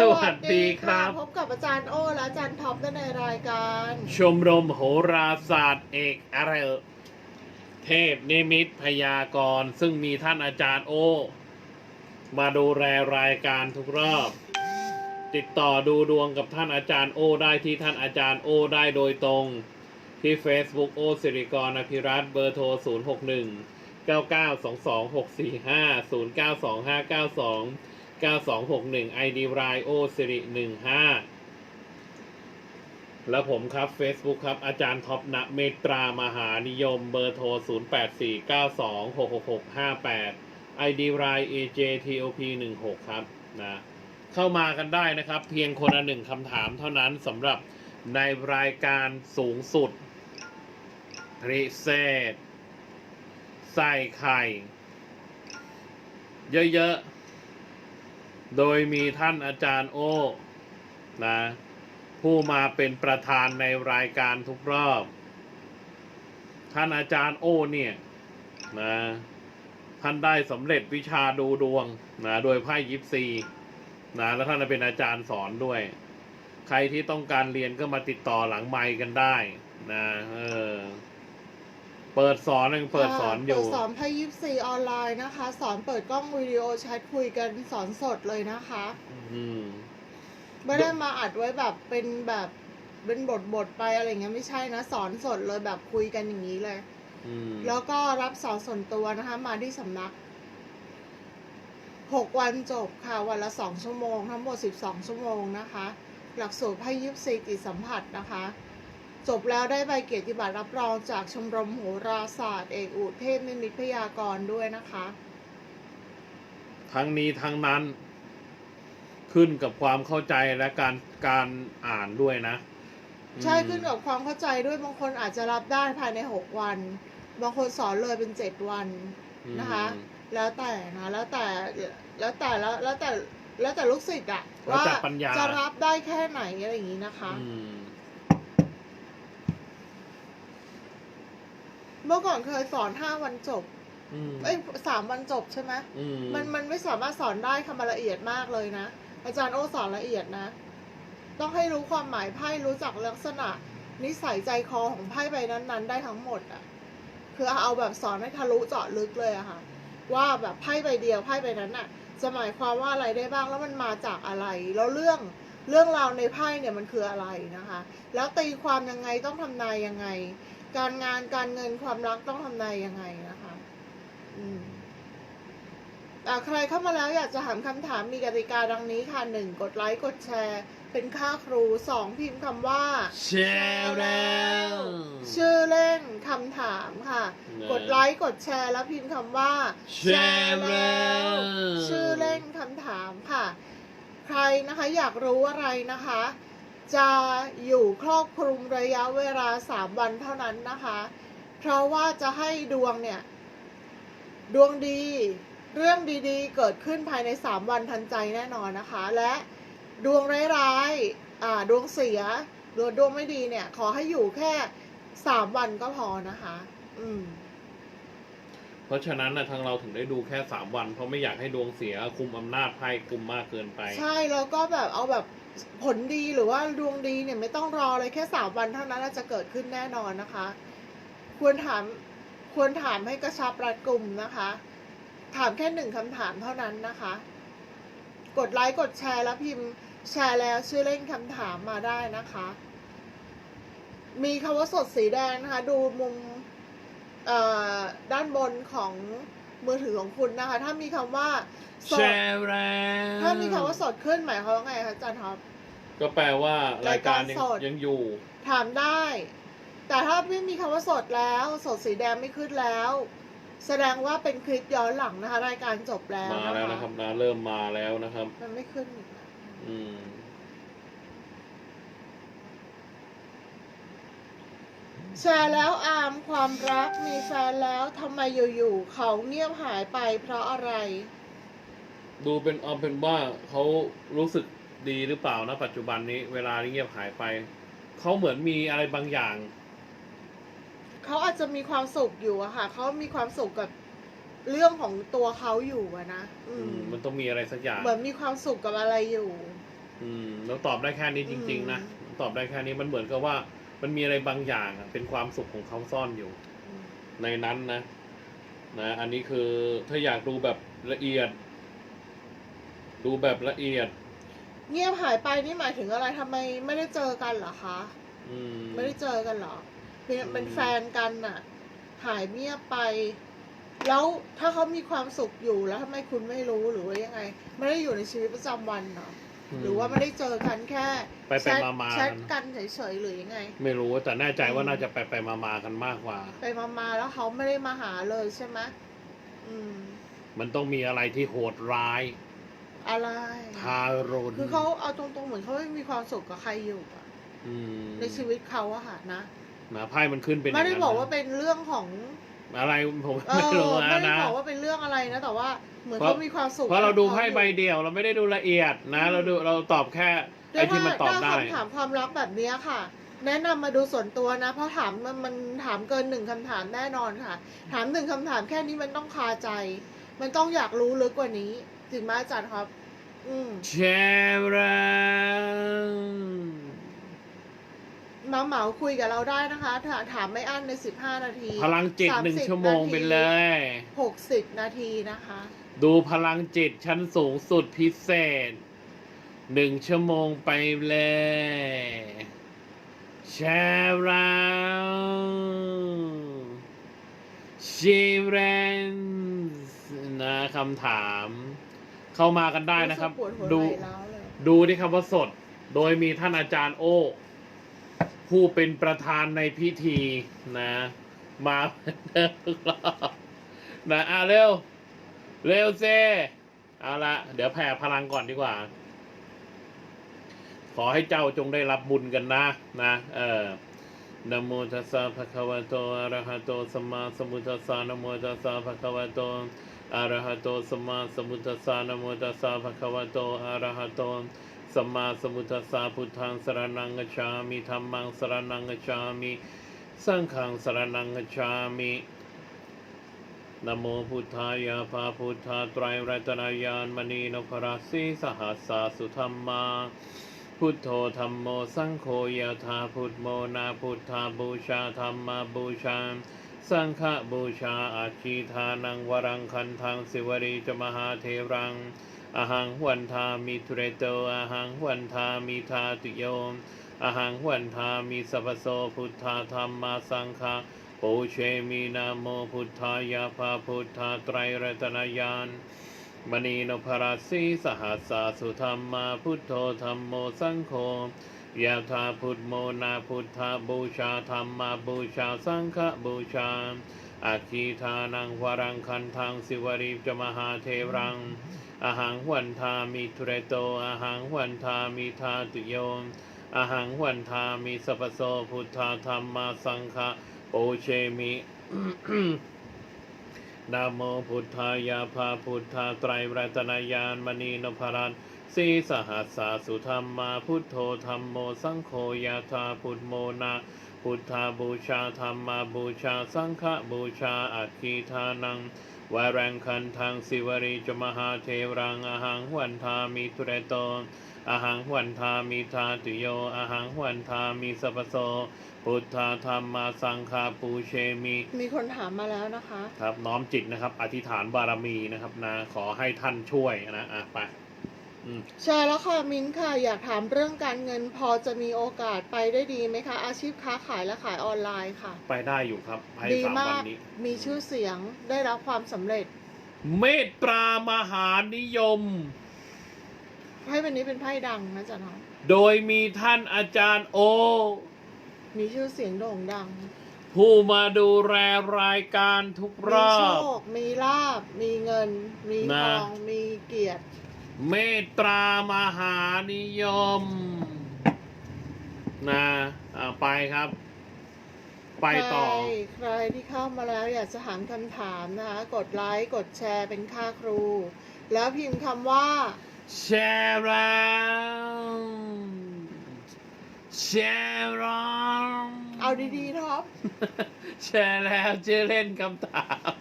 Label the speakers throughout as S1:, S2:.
S1: สวัสดีครับ
S2: พบกับอาจารย์โอและอาจารย์ท็อปในรายการ
S1: ชมรมโหราศาสตร์เอกอะไรเอ่ยเทพนิมิตพยากรณ์ซึ่งมีท่านอาจารย์โอ มาดูแลรายการทุกรอบ ติดต่อดูดวงกับท่านอาจารย์โอได้ที่ท่านอาจารย์โอได้โดยตรง ที่ Facebook โอสิริกรอภิรัตน์เบอร์โทร 0 6 1 9 9 2 2 6 4 5 0 9 2 5 9 2 9 2 6 1 ID รายโอสิริ15แล้วผมครับ Facebook ครับ อาจารย์ท็อปณเมตรามหานิยมเบอร์โทร 0849266658 ID ราย AJTOP 16ครับนะเข้ามากันได้นะครับ เพียงคนละหนึ่งคำถามเท่านั้นสำหรับในรายการสูงสุดพิเศษใส่ไข่ เยอะ ๆ โดยมีท่านอาจารย์โอ้นะผู้มาเป็นประธานในรายการทุกรอบ ท่านอาจารย์โอ้เนี่ยนะท่านได้สำเร็จวิชาดูดวงนะโดยไพ่ยิปซีนะแล้วท่านเป็นอาจารย์สอนด้วย ใครที่ต้องการเรียนก็มาติดต่อหลังไมค์กันได้นะเออ เปิดสอนยังเปิดสอนอยู่
S2: เปิดสอนไพ่ยิปซีออนไลน์นะคะ สอนเปิดกล้องวิดีโอแชทคุยกันสอนสดเลยนะคะ
S1: อืม
S2: ไม่ได้มาอัดไว้แบบเป็นแบบเป็นบทบทๆไปอะไรเงี้ยไม่ใช่นะ สอนสดเลยแบบคุยกันอย่างนี้เลย
S1: อืม
S2: แล้วก็รับสอนส่วนตัวนะคะ มาที่สำนักหกวันจบค่ะวันละสองชั่วโมง ทั้งหมดสิบสองชั่วโมงนะคะ หลักสูตรไพ่ยิปซีจิตสัมผัสนะคะ จบแล้วได้ใบเกียรติบัตรรับรองจากชมรมโหราศาสตร์ เอกอุเทพนิมิตพยากรณ์ด้วยนะคะ
S1: ทั้งนี้ทั้งนั้น ขึ้นกับความเข้าใจและการการอ่านด้วยนะ
S2: ใช่
S1: อืม
S2: ขึ้นกับความเข้าใจด้วยบางคนอาจจะรับได้ภายในหกวัน บางคนสอนเลยเป็นเจ็ดวันนะคะ
S1: อืม
S2: แล้วแต่นะแล้วแต่แล้วแต่แล้วแล้วแต่แล้วแต่ลูกศิษย์อะ
S1: แล้ว
S2: ว่า
S1: แต่ปัญญา
S2: จะรับได้แค่ไหนอะไรอย่างนี้นะคะ
S1: อืม
S2: เมื่อก่อนเคยสอนห้าวันจบ
S1: อืม
S2: เอ้ยสามวันจบใช่ไหม
S1: อืม
S2: มันมันไม่สามารถสอนได้คำละเอียดมากเลยนะ อาจารย์โอสอนละเอียดนะ ต้องให้รู้ความหมายไพ่รู้จักลักษณะ นิสัยใจคอของไพ่ใบนั้น ๆ ได้ทั้งหมดอะคือเอาแบบสอนให้ทะลุเจาะลึกเลยอะค่ะ ว่าแบบไพ่ใบเดียวไพ่ใบนั้นอะจะหมายความว่าอะไรได้บ้างแล้วมันมาจากอะไร แล้วเรื่องเรื่องราวในไพ่เนี่ยมันคืออะไรนะคะ แล้วตีความยังไงต้องทำนายยังไง การงานการเงินความรักต้องทำนายยังไงนะคะ อืมอ่าใครเข้ามาแล้วอยากจะถามคำถามมีกติกาดังนี้ค่ะหนึ่งกดไลค์กดแชร์ เป็นค่าครูสองพิมพ์คำว่า
S1: แชร์แล้ว
S2: ชื่อเล่นคำถามค่ะ
S1: นะ
S2: กดไลค์กดแชร์แล้วพิมพ์คำว่า
S1: แชร์แล้ว
S2: ชื่อเล่นคำถามค่ะ ใครนะคะอยากรู้อะไรนะคะ จะอยู่ครอบคลุมระยะเวลาสามวันเท่านั้นนะคะ เพราะว่าจะให้ดวงเนี่ย ดวงดี เรื่องดีๆ เกิดขึ้นภายในสามวันทันใจแน่นอนนะคะ และดวงร้ายๆดวงเสียหรือดวงไม่ดีเนี่ย ขอให้อยู่แค่สามวันก็พอนะคะ อืม
S1: เพราะฉะนั้นนะทางเราถึงได้ดูแค่สามวัน เพราะไม่อยากให้ดวงเสียคุมอำนาจไพ่คุมมากเกินไป
S2: ใช่แล้วก็แบบเอาแบบผลดีหรือว่าดวงดีเนี่ยไม่ต้องรอเลยแค่สามวันเท่านั้นจะเกิดขึ้นแน่นอนนะคะ ควรถามควรถามให้กระชับรัดกลุ่มนะคะ ถามแค่หนึ่งคำถามเท่านั้นนะคะ กดไลค์กดแชร์แล้วพิมพ์แชร์แล้วชื่อเล่นคำถามมาได้นะคะ มีคำว่าสดสีแดงนะคะ ดูมุม ด้านบนของมือถือของคุณนะคะ ถ้ามีคำว่าส
S1: แช
S2: ด
S1: ร์แล้ว
S2: ถ้ามีคำว่าสดขึ้นหมายความว่าไงคะอาจารย์ท็อป
S1: ก็แปลว่ารายการยัง
S2: รายการสด
S1: ยังอยู่
S2: ถามได้ แต่ถ้าไม่มีคำว่าสดแล้ว สดสีแดงไม่ขึ้นแล้ว แสดงว่าเป็นคลิปย้อนหลังนะคะ รายการจบแล้ว
S1: มาแล้วนะครับนะเริ่มมาแล้วนะครับ
S2: มันไม่ขึ้นอีกนะ
S1: อืม
S2: แชร์แล้วอามความรักมีแฟนแล้วทำไมอยู่ๆเขาเงียบหายไปเพราะอะไร
S1: ดูเป็นเอาเป็นว่าเขารู้สึกดีหรือเปล่านะปัจจุบันนี้ เวลาที่เงียบหายไป เขาเหมือนมีอะไรบางอย่าง
S2: เขาอาจจะมีความสุขอยู่อะค่ะ เขามีความสุขกับเรื่องของตัวเขาอยู่อะนะอื
S1: อื
S2: ม
S1: มมันต้องมีอะไรสักอย่าง
S2: เหมือนมีความสุขกับอะไรอยู่
S1: อืมแล้วตอบได้แค่นี้จริง ๆ นะตอบได้แค่นี้มันเหมือนกับว่า มันมีอะไรบางอย่างอะเป็นความสุขของเขาซ่อนอยู่ ในนั้นนะ นะ อันนี้คือถ้าอยากดูแบบละเอียด ดูแบบละเอียด
S2: เงียบหายไปนี่หมายถึงอะไรทำไมไม่ได้เจอกันเหรอคะ
S1: อืม
S2: ไม่ได้เจอกันเหรอเป็นเป็น
S1: อืม
S2: แฟนกันน่ะ หายเงียบไป แล้วถ้าเขามีความสุขอยู่แล้วทำไมคุณไม่รู้หรือว่ายังไง ไม่ได้อยู่ในชีวิตประจำวันเนาะ หรือว่าไม่ได้เจอกันแค่
S1: ไปไป
S2: แชท
S1: มามา
S2: แชทกันเฉยๆหรือยังไง
S1: ไม่รู้แต่แน่ใจว่า
S2: อืม
S1: น่าจะไปไปมามากันมากกว่า
S2: ไปมามาแล้วเขาไม่ได้มาหาเลยใช่ไหมอืม
S1: มันต้องมีอะไรที่โหดร้าย
S2: อะไร
S1: ทารุณ
S2: คือเขาเอาตรงๆเหมือนเขาไม่มีความสุขกับใครอยู่อะ
S1: อืม
S2: ในชีวิตเขาอะค่ะนะ
S1: นะไพ่มันขึ้นเป็น
S2: ไม่ได้
S1: ย่งนั้น
S2: บอกว่า
S1: นะ
S2: เป็นเรื่องของ
S1: อะไรผม
S2: เอ
S1: ไม่
S2: อ
S1: รู้
S2: ไม่
S1: นะ
S2: ได้
S1: นะ
S2: บอกว่าเป็นเรื่องอะไรนะ แต่ว่า เหมือน
S1: เพราะ
S2: เขามีความสุข
S1: เพราะเราดู
S2: กับ
S1: ไพ่
S2: ขอยู่
S1: ใบเดียว เราไม่ได้ดูละเอียดนะ เราดูเราตอบแค่
S2: แต่
S1: ไอ้ที่มันตอบ
S2: ถ้า
S1: ได้
S2: คำถามความรักแบบเนี้ยค่ะ แนะนำมาดูส่วนตัวนะ เพราะถามมันมันถามเกินหนึ่งคำถามแน่นอนค่ะ ถามหนึ่งคำถามแค่นี้มันต้องคาใจ มันต้องอยากรู้ลึกกว่านี้จริงไหมอาจารย์ครับอืม
S1: แชร์รัน
S2: มาเหมาคุยกับเราได้นะคะถาถามไม่อั้นในสิบห้านาที
S1: พลังจิตหนึ่ง
S2: 30
S1: ชั่วโมงไปเลย
S2: หกสิบนาทีนะคะ
S1: ดูพลังจิตชั้นสูงสุดพิเศษหนึ่งชั่วโมงไปเลยแชร์รันชีเรนนะคำถาม เข้ามากันได้นะครับ
S2: สึกปวดหัว
S1: ดู
S2: ไหล่แล้วเลย
S1: ดูที่คำว่าสด โดยมีท่านอาจารย์โอ้ ผู้เป็นประธานในพิธีนะ มาเดิมทุกรอบนะอะเร็ว เร็วเซเอาละเดี๋ยวแผ่พลังก่อนดีกว่า ขอให้เจ้าจงได้รับบุญกันนะ นะ เออนะโมตัสสะภะคะวะโตอะระหะโตสัมมาสัมพุทธัสสะนะโมตัสสะภะคะวะโตอะระหะโตสัมมาสัมพุทธัสสะนะโมตัสสะภะคะวะโตอะระหะโตสัมมาสัมพุทธัสสะพุทธังสรณังกัจฉามิธัมมังสรณังกัจฉามิ สังฆังสรณังกัจฉามิ นะโมพุทธายาภาพุทธาไตรรัตนายานมณีนพราสีสหัสสาสุธรรมา พุทโธธรรมโมสังโฆยะธาพุทโมนาพุทธาบูชาธรรมาบูชา สังฆบูชาอาชีทานังวรังคันทังสิวรีจมหาเทรังอหังหวันทามิทุเรโตอหังหวันทามิทาตุโยมอหังหวันทามิสัพโสพุทธาธรรมมาสังฆา ปูเชมีนาโมพุทธายาภาพุทธาไตรรัตนายานมณีนพราสีสหัสสาสุธรรมาพุทโธธรรมโมสังโฆยาธาพุทโมนาพุทธาบูชาธรรมาบูชาสังฆบูชาอาคีทานังวรังคันทังสิวริจมหาเทรังอหังวันทามิทุเรโตอหังวันทามิทาตุโยมอหังวันทามิสัพโสพุทธาธรรมาสังฆ โอเชมินะโมพุทธายาภาพุทธาไตรรัตนายานมณีนพรันสีสหัสสาสุธรรมาพุทโธธรรมโมสังโฆยาธาพุทโมนาพุทธาบูชาธรรมาบูชาสังฆบูชาอัคคีทานังวารังคันทังสิวริจมหาเทรังอหังวันทามิทุเรโต อหังวันทามิทาตุโยอหังวันทามิสัพพโสพุทธาธรรมาสังฆาปูเชมิ
S2: มีคนถามมาแล้วนะคะ
S1: ครับน้อมจิตนะครับ อธิษฐานบารมีนะครับนะขอให้ท่านช่วยนะอะไปอืม
S2: แชร์แล้วค่ะมิ้นท์ค่ะ อยากถามเรื่องการเงินพอจะมีโอกาสไปได้ดีไหมคะ อาชีพค้าขายและขายออนไลน์ค่ะ
S1: ไปได้อยู่ครับภายใน
S2: ดี
S1: สาม
S2: มา
S1: วั
S2: ก
S1: นนี้
S2: มีชื่อเสียงได้รับความสำเร็จ
S1: เมตตามหานิยม
S2: ไพ่ใบนี้เป็นไพ่ดังนะจ๊ะน้อง
S1: โดยมีท่านอาจารย์โอ
S2: มีชื่อเสียงโด่งดัง
S1: ผู้มาดูแลรายการทุกร
S2: มี
S1: อ
S2: โช
S1: บ
S2: คมีลาบ มีเงิน มีท
S1: นะ
S2: อง มีเกียรติ
S1: เมตตามหานิยม นะอะไปครับ ไปต่อ
S2: ใครใครที่เข้ามาแล้วอยากจะถามคำถามนะคะ กดไลค์ กดแชร์เป็นค่าครู แล้วพิมพ์คำว่า
S1: แชร์แล้วแชร์แล้ว
S2: เอาดีๆท็อป
S1: แชร์แล้วชื่อเล่นคำถาม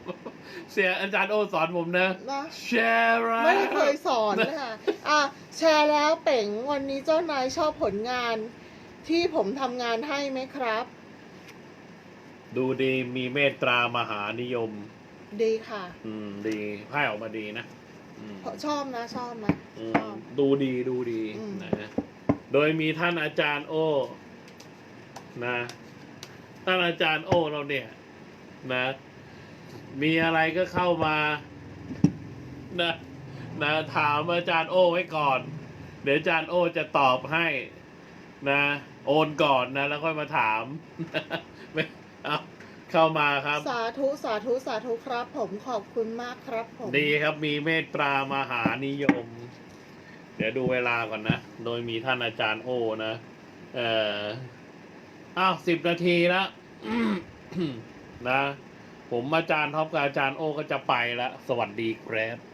S1: เสียอาจารย์โอสอนผมนะ
S2: นะ
S1: แชร์ไร
S2: ไม่ได้เคยสอนนะคะอะแชร์แล้วเป๋งวันนี้เจ้านายชอบผลงาน ที่ผมทำงานให้ไหมครับ
S1: ดูดีมีเมตตามหานิยม
S2: ดีค่ะ
S1: อืม ดีไพ่ออกมาดีนะ อืม
S2: ชอบนะชอบนะ
S1: อื
S2: ช
S1: ม
S2: อบ
S1: ดูดีดูดี
S2: อืม
S1: นะ โดยมีท่านอาจารย์โอนะ ท่านอาจารย์โอเราเนี่ยนะ มีอะไรก็เข้ามานะนะถามอาจารย์โอไว้ก่อน เดี๋ยวอาจารย์โอจะตอบให้ นะ โอนก่อนนะ แล้วค่อยมาถาม ไม่เอา เข้ามาครับ
S2: สาธุสาธุสาธุครับ ผมขอบคุณมากครับผม
S1: ดีครับมีเมตตามหานิยม เดี๋ยวดูเวลาก่อนนะ โดยมีท่านอาจารย์โอนะ เอ่ออ้าวสิบนาทีแล้วนะ ผมอาจารย์ท็อปกับอาจารย์โอก็จะไปแล้วสวัสดีครับ